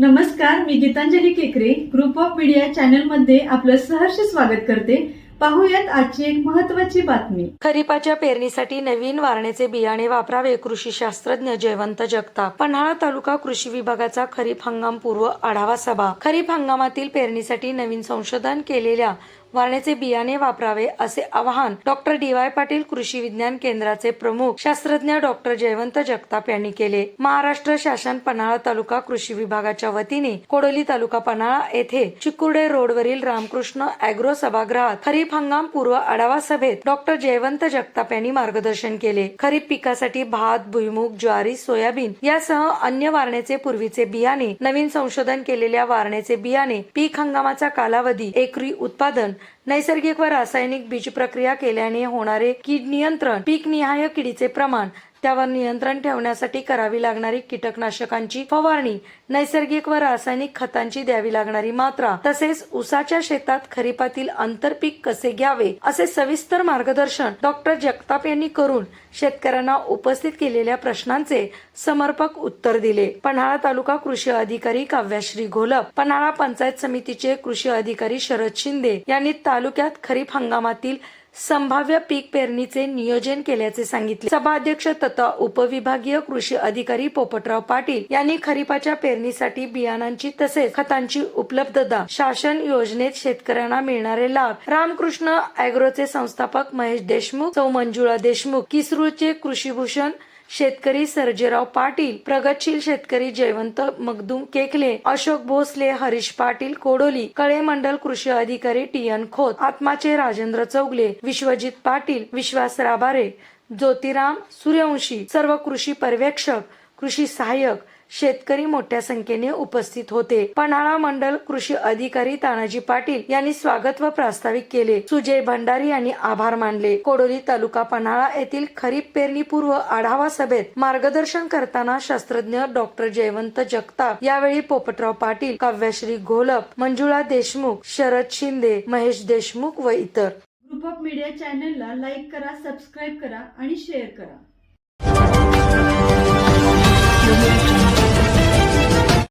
नमस्कार मी गीतांजली केकरे. Group of media चॅनलमध्ये आपलं सहर्ष स्वागत करते. पाहूयात आजची एक महत्वाची बातमी. खरीपाच्या पेरणीसाठी नवीन वारणेचे बियाणे वापरावे कृषी शास्त्रज्ञ जयवंत जगताप. पन्हाळा तालुका कृषी विभागाचा खरीप हंगाम पूर्व आढावा सभा. खरीप हंगामातील पेरणीसाठी नवीन संशोधन केलेल्या वारण्याचे बियाणे वापरावे असे आवाहन डॉक्टर डी वाय पाटील कृषी विज्ञान केंद्राचे प्रमुख शास्त्रज्ञ डॉक्टर जयवंत जगताप यांनी केले. महाराष्ट्र शासन पन्हाळा तालुका कृषी विभागाच्या वतीने कोडोली तालुका पन्हाळा येथे चिकुर्डे रोडवरील रामकृष्ण अॅग्रो सभागृहात खरीप हंगाम पूर्व आढावा सभेत डॉक्टर जयवंत जगताप यांनी मार्गदर्शन केले. खरीप पिकासाठी भात भुईमुग ज्वारी सोयाबीन यासह अन्य वारण्याचे पूर्वीचे बियाणे नवीन संशोधन केलेल्या वारण्याचे बियाणे पीक हंगामाचा कालावधी एकरी उत्पादन नैसर्गिक व रासायनिक बीज प्रक्रिया केल्याने होणारे कीड नियंत्रण पीक निहाय किडीचे प्रमाण त्यावर नियंत्रण ठेवण्यासाठी करावी लागणारी कीटकनाशकांची फवारणी नैसर्गिक व रासायनिक खतांची द्यावी लागणारी मात्रा तसेच उसाच्या शेतात खरीपातील आंतरपीक कसे घ्यावे असे सविस्तर मार्गदर्शन डॉक्टर जगताप यांनी करून शेतकऱ्यांना उपस्थित केलेल्या प्रश्नांचे समर्पक उत्तर दिले. पन्हाळा तालुका कृषी अधिकारी काव्याश्री घोलप पन्हाळा पंचायत समितीचे कृषी अधिकारी शरद शिंदे यांनी तालुक्यात खरीप हंगामातील संभाव्य पीक पेरणीचे नियोजन केल्याचे सांगितले. सभाध्यक्ष तथा उपविभागीय कृषी अधिकारी पोपटराव पाटील यांनी खरीपाच्या पेरणीसाठी बियाणांची तसेच खतांची उपलब्धता शासन योजनेत शेतकऱ्यांना मिळणारे लाभ रामकृष्ण अॅग्रोचे संस्थापक महेश देशमुख सौ मंजुळा देशमुख किसरूचे कृषीभूषण शेतकरी सर्जेराव पाटील प्रगतशील शेतकरी जयवंत मगदूम केकले अशोक भोसले हरीश पाटील कोडोली कळे मंडल कृषी अधिकारी टी एन खोत आत्माचे राजेंद्र चौगले विश्वजित पाटील विश्वास राबारे ज्योतिराम सूर्यवंशी सर्व कृषी पर्यवेक्षक कृषी सहाय्यक शेतकरी मोठ्या संख्येने उपस्थित होते. पन्हाळा मंडल कृषी अधिकारी तानाजी पाटील यांनी स्वागत व प्रास्ताविक केले. सुजय भंडारी यांनी आभार मानले. कोडोली तालुका पन्हाळा येथील खरीप पेरणीपूर्व आढावा सभेत मार्गदर्शन करताना शास्त्रज्ञ डॉक्टर जयवंत जगताप यावेळी पोपटराव पाटील काव्यश्री घोलप मंजुळा देशमुख शरद शिंदे महेश देशमुख व इतर. ग्रुप ऑफ मीडिया चॅनलला लाईक करा सबस्क्राईब करा आणि शेअर करा.